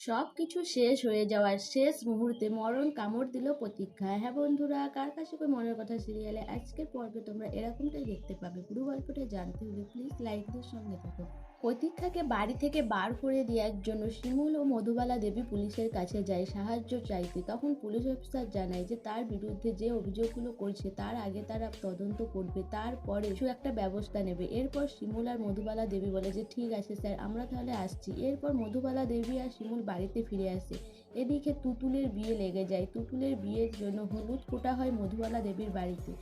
সব কিছু শেষ হয়ে যাওয়ার শেষ মুহূর্তে মরণ কামড় দিল প্রতীক্ষায় হ্যাঁ বন্ধুরা, কার কাছে মনের কথা সিরিয়ালে আজকের পর্বে তোমরা এরকমটাই দেখতে পাবে। পুরো গল্পটা জানতে হলে প্লিজ লাইক দিয়ে সঙ্গে থাকো। প্রতীক্ষাকে বাড়ি থেকে বার করে দেওয়ার জন্য শিমুল ও মধুবালা দেবী পুলিশের কাছে যায় সাহায্য চাইতে, তখন পুলিশ অফিসার জানায় যে তার বিরুদ্ধে যে অভিযোগগুলো করছে, তার আগে তারা তদন্ত করবে তারপরে কিছু একটা ব্যবস্থা নেবে। এরপর শিমুল আর মধুবালা দেবী বলে যে, ঠিক আছে স্যার, আমরা তাহলে আসছি। এরপর মধুবালা দেবী আর শিমুল বাড়িতে ফিরে আসে। এদিকে তুতুলের বিয়ে লেগে যায়। তুতুলের বিয়ের জন্য হলুদ ফোটা হয় মধুবালা দেবীর বাড়িতে।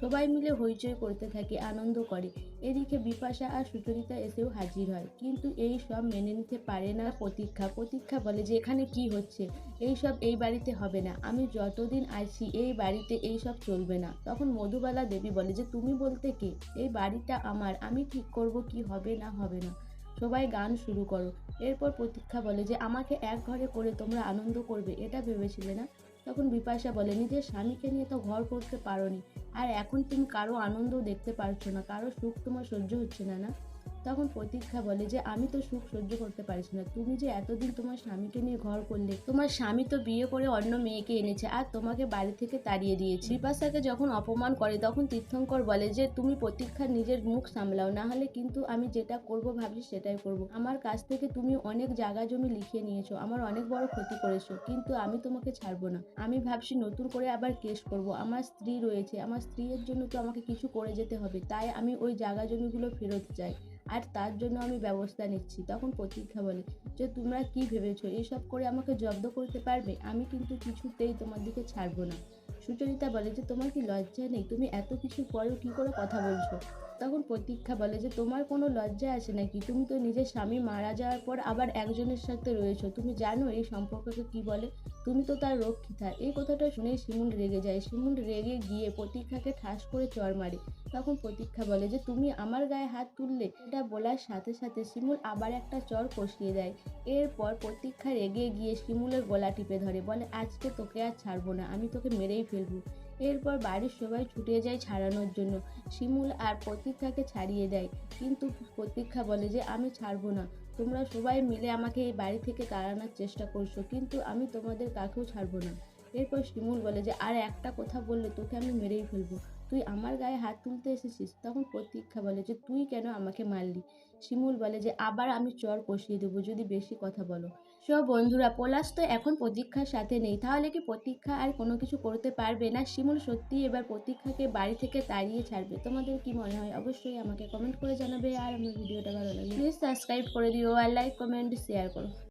সবাই মিলে হইচই করতে থাকে, আনন্দ করে। এদিকে বিপাশা আর সুচরিতা এসেও হাজির হয়। কিন্তু এই সব মেনে নিতে পারে না প্রতীক্ষা। প্রতীক্ষা বলে যে, এখানে কি হচ্ছে? এই সব এই বাড়িতে হবে না। আমি যতদিন আছি, এই বাড়িতে এই সব চলবে না। তখন মধুবালা দেবী বলে যে, তুমি বলতে কে? এই বাড়িটা আমার। আমি ঠিক করব কি হবে না হবে না। সবাই গান শুরু করো। এরপর প্রতীক্ষা বলে যে, আমাকে এক ঘরে করে তোমরা আনন্দ করবে। এটা ভেবেছিলে না? তখন বিপাশা বলে নিজের স্বামীকে নিয়ে তো ঘর করতে পারোনি। আর এখন তুমি কারও আনন্দ দেখতে পারছ না। কারও সুখ তোমার সহ্য হচ্ছে না না? তখন প্রতীক্ষা বলে যে, আমি তো সুখ সহ্য করতে পারছি না। তুমি যে এতদিন তোমার স্বামীকে নিয়ে ঘর করলে, তোমার স্বামী তো বিয়ে করে অন্য মেয়েকে এনেছে আর তোমাকে বাড়ি থেকে তাড়িয়ে দিয়েছে। বিপাশাকে যখন অপমান করে, তখন তীর্থঙ্কর বলে যে, তুমি প্রতীক্ষা নিজের মুখ সামলাও, না হলে কিন্তু আমি যেটা করব ভাবছি সেটাই করব। আমার কাছ থেকে তুমি অনেক জায়গা জমি লিখিয়ে নিয়েছো, আমার অনেক বড় ক্ষতি করেছ, কিন্তু আমি তোমাকে ছাড়বো না। আমি ভাবছি নতুন করে আবার কেস করব। আমার স্ত্রী রয়েছে, আমার স্ত্রীর জন্য তো আমাকে কিছু করে যেতে হবে, তাই আমি ওই জায়গা জমিগুলো ফেরত চাই। আর তার জন্য আমি ব্যবস্থা নিচ্ছি। তখন প্রতীক্ষা বলে, যে তোমরা কি ভেবেছো? এসব করে আমাকে জব্দ করতে পারবে? আমি কিন্তু কিছুতেই তোমার দিকে ছাড়বো না। সুচরিতা বলে, যে তোমার কি লজ্জা নেই? তুমি এত কিছু পরেও কী করে কথা বলছো? তখন প্রতীক্ষা বলে, যে তোমার কোনো লজ্জা আছে নাকি? তুমি তো নিজের স্বামী মারা যাওয়ার পর আবার একজনের সাথে রয়েছো। তুমি জানো এই সম্পর্ককে কি বলে? তুমি তো তার রক্ষিতা। এই কথাটা শুনে শিমুল রেগে যায়। শিমুল রেগে গিয়ে প্রতীক্ষাকে ঠাস করে চড় মারে। তখন প্রতীক্ষা বলে যে, তুমি আমার গায়ে হাত তুললে এটা বলার সাথে সাথে শিমুল আবার একটা চর কষিয়ে দেয়। এরপর প্রতীক্ষা রেগে গিয়ে শিমুলের গলা টিপে ধরে, বলে, আজকে তোকে আর ছাড়বো না, আমি তোকে মেরেই ফেলব। এরপর বাড়ির সবাই ছুটে যায় ছাড়ানোর জন্য। শিমুল আর প্রতীক্ষাকে ছাড়িয়ে দেয়। কিন্তু প্রতীক্ষা বলে যে, আমি ছাড়বো না। তোমরা সবাই মিলে আমাকে এই বাড়ি থেকে তাড়ানোর চেষ্টা করছ, কিন্তু আমি তোমাদের কাকেও ছাড়বো না। এরপর শিমুল বলে যে, আর একটা কথা বললে তোকে আমি মেরেই ফেলব। তুই আমার গায়ে হাত তুলতে এসেছিস? তখন প্রতীক্ষা বলে যে, তুই কেন আমাকে মারলি? শিমুল বলে যে, আবার আমি চর কষিয়ে দেবো, যদি বেশি কথা বলো। সব বন্ধুরা, পলাশ তো এখন প্রতীক্ষার সাথে নেই। তাহলে কি প্রতীক্ষা আর কোনো কিছু করতে পারবে না? শিমুল সত্যি এবার প্রতীক্ষাকে বাড়ি থেকে তাড়িয়ে ছাড়বে। তোমাদের কি মনে হয়? অবশ্যই আমাকে কমেন্ট করে জানাবে। আর আমার ভিডিওটা ভালো লাগলে প্লিজ সাবস্ক্রাইব করে দিও আর লাইক, কমেন্ট শেয়ার করো।